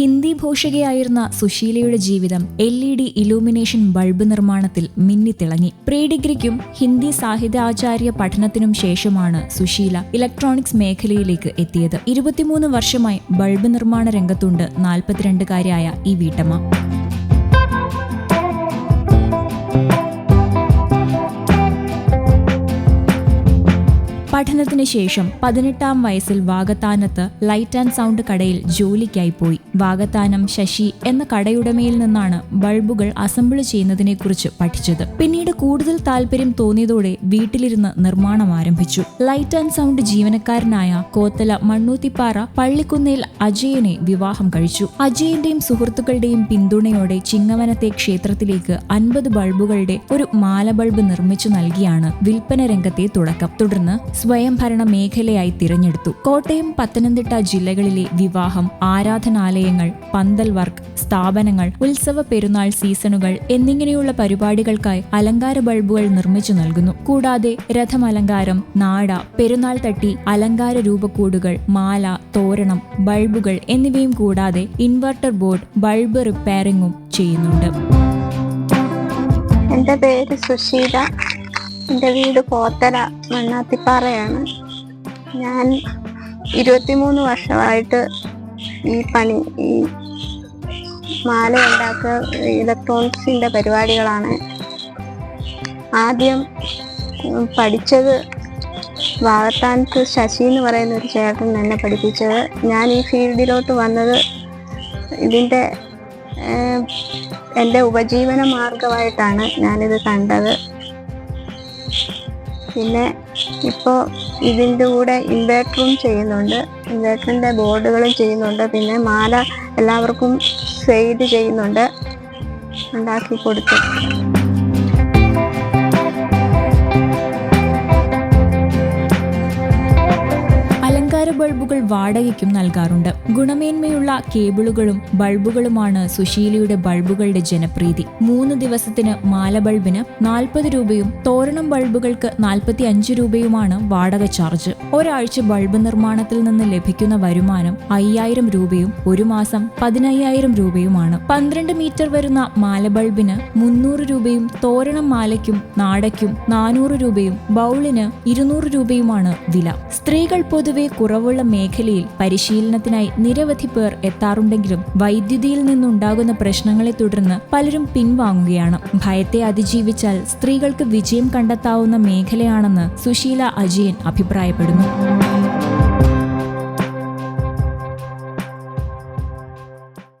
ഹിന്ദി ഭൂഷകയായിരുന്ന സുശീലയുടെ ജീവിതം L E D illumination bulb നിർമ്മാണത്തിൽ മിന്നിത്തിളങ്ങി. പ്രീ ഡിഗ്രിക്കും ഹിന്ദി സാഹിത്യാചാര്യ പഠനത്തിനും ശേഷമാണ് സുശീല ഇലക്ട്രോണിക്സ് മേഖലയിലേക്ക് എത്തിയത്. ഇരുപത്തിമൂന്ന് വർഷമായി ബൾബ് നിർമ്മാണ രംഗത്തുണ്ട് നാൽപ്പത്തിരണ്ടുകാരിയായ ഈ വീട്ടമ്മ. പഠനത്തിന് ശേഷം പതിനെട്ടാം വയസ്സിൽ വാഗത്താനത്ത് ലൈറ്റ് ആൻഡ് സൗണ്ട് കടയിൽ ജോലിക്കായി പോയി. വാഗത്താനം ശശി എന്ന കടയുടമയിൽ നിന്നാണ് ബൾബുകൾ അസംബിൾ ചെയ്യുന്നതിനെക്കുറിച്ച് പഠിച്ചത്. പിന്നീട് കൂടുതൽ താല്പര്യം തോന്നിയതോടെ വീട്ടിലിരുന്ന് നിർമ്മാണം ആരംഭിച്ചു. ലൈറ്റ് ആൻഡ് സൗണ്ട് ജീവനക്കാരനായ കോത്തല മണ്ണൂത്തിപ്പാറ പള്ളിക്കുന്നേൽ അജയനെ വിവാഹം കഴിച്ചു. അജയന്റെയും സുഹൃത്തുക്കളുടെയും പിന്തുണയോടെ ചിങ്ങവനത്തെ ക്ഷേത്രത്തിലേക്ക് അൻപത് ബൾബുകളുടെ ഒരു മാല ബൾബ് നിർമ്മിച്ചു നൽകിയാണ് വിൽപ്പന രംഗത്തെ തുടക്കം. തുടർന്ന് സ്വയംഭരണ മേഖലയായി തിരഞ്ഞെടുത്തു. കോട്ടയം പത്തനംതിട്ട ജില്ലകളിലെ വിവാഹം ആരാധനാലയങ്ങൾ പന്തൽ വർക്ക് സ്ഥാപനങ്ങൾ ഉത്സവ പെരുന്നാൾ സീസണുകൾ എന്നിങ്ങനെയുള്ള പരിപാടികൾക്കായി അലങ്കാര ബൾബുകൾ നിർമ്മിച്ചു നൽകുന്നു. കൂടാതെ രഥമലങ്കാരം നാട പെരുന്നാൾ തട്ടി അലങ്കാര രൂപക്കൂടുകൾ മാല തോരണം ബൾബുകൾ എന്നിവയും കൂടാതെ ഇൻവെർട്ടർ ബോർഡ് ബൾബ് റിപ്പയറിംഗും ചെയ്യുന്നുണ്ട്. എന്റെ പേര് സുശീല. എന്റെ വീട് കോത്തല മണ്ണാത്തിപ്പാറയാണ്. ഞാൻ ഇരുപത്തിമൂന്ന് വർഷമായിട്ട് ഈ പണി ഈ മാല ഉണ്ടാക്കുക ഇലക്ട്രോണിക്സിന്റെ പരിപാടികളാണ്. ആദ്യം പഠിച്ചത് വാഗത്താനത്ത് ശശി എന്ന് പറയുന്ന ഒരു ചേട്ടൻ എന്നെ പഠിപ്പിച്ചത്. ഞാൻ ഈ ഫീൽഡിലോട്ട് വന്നത് ഇതിന്റെ എന്റെ ഉപജീവന മാർഗമായിട്ടാണ് ഞാനിത് കണ്ടത്. പിന്നെ ഇപ്പോൾ ഇതിന്റെ കൂടെ ഇൻവേർട്ടറും ചെയ്യുന്നുണ്ട്. ഇൻവേർട്ടറിന്റെ ബോർഡുകളും ചെയ്യുന്നുണ്ട്. പിന്നെ മാല എല്ലാവർക്കും സെയ്ഡ് ചെയ്യുന്നുണ്ട്. ഉണ്ടാക്കി കൊടുത്തു. ബൾബുകൾ വാടകയ്ക്കും നൽകാറുണ്ട്. ഗുണമേന്മയുള്ള കേബിളുകളും ബൾബുകളുമാണ് സുശീലയുടെ ബൾബുകളുടെ ജനപ്രീതി. മൂന്ന് ദിവസത്തിന് മാല ബൾബിന് നാൽപ്പത് രൂപയും തോരണം ബൾബുകൾക്ക് നാൽപ്പത്തി അഞ്ച് രൂപയുമാണ് വാടക ചാർജ്. ഒരാഴ്ച ബൾബ് നിർമ്മാണത്തിൽ നിന്ന് ലഭിക്കുന്ന വരുമാനം അയ്യായിരം രൂപയും ഒരു മാസം പതിനയ്യായിരം രൂപയുമാണ്. പന്ത്രണ്ട് മീറ്റർ വരുന്ന മാല ബൾബിന് മുന്നൂറ് രൂപയും തോരണം മാലയ്ക്കും നാടയ്ക്കും നാനൂറ് രൂപയും ബൗളിന് ഇരുന്നൂറ് രൂപയുമാണ് വില. സ്ത്രീകൾ പൊതുവെ കുറവുള്ള മേഖലയിൽ പരിശീലനത്തിനായി നിരവധി പേർ എത്താറുണ്ടെങ്കിലും വൈദ്യുതിയിൽ നിന്നുണ്ടാകുന്ന പ്രശ്നങ്ങളെ തുടർന്ന് പലരും പിൻവാങ്ങുകയാണ്. ഭയത്തെ അതിജീവിച്ചാൽ സ്ത്രീകൾക്ക് വിജയം കണ്ടെത്താവുന്ന മേഖലയാണെന്ന് സുശീല അജയൻ അഭിപ്രായപ്പെടുന്നു.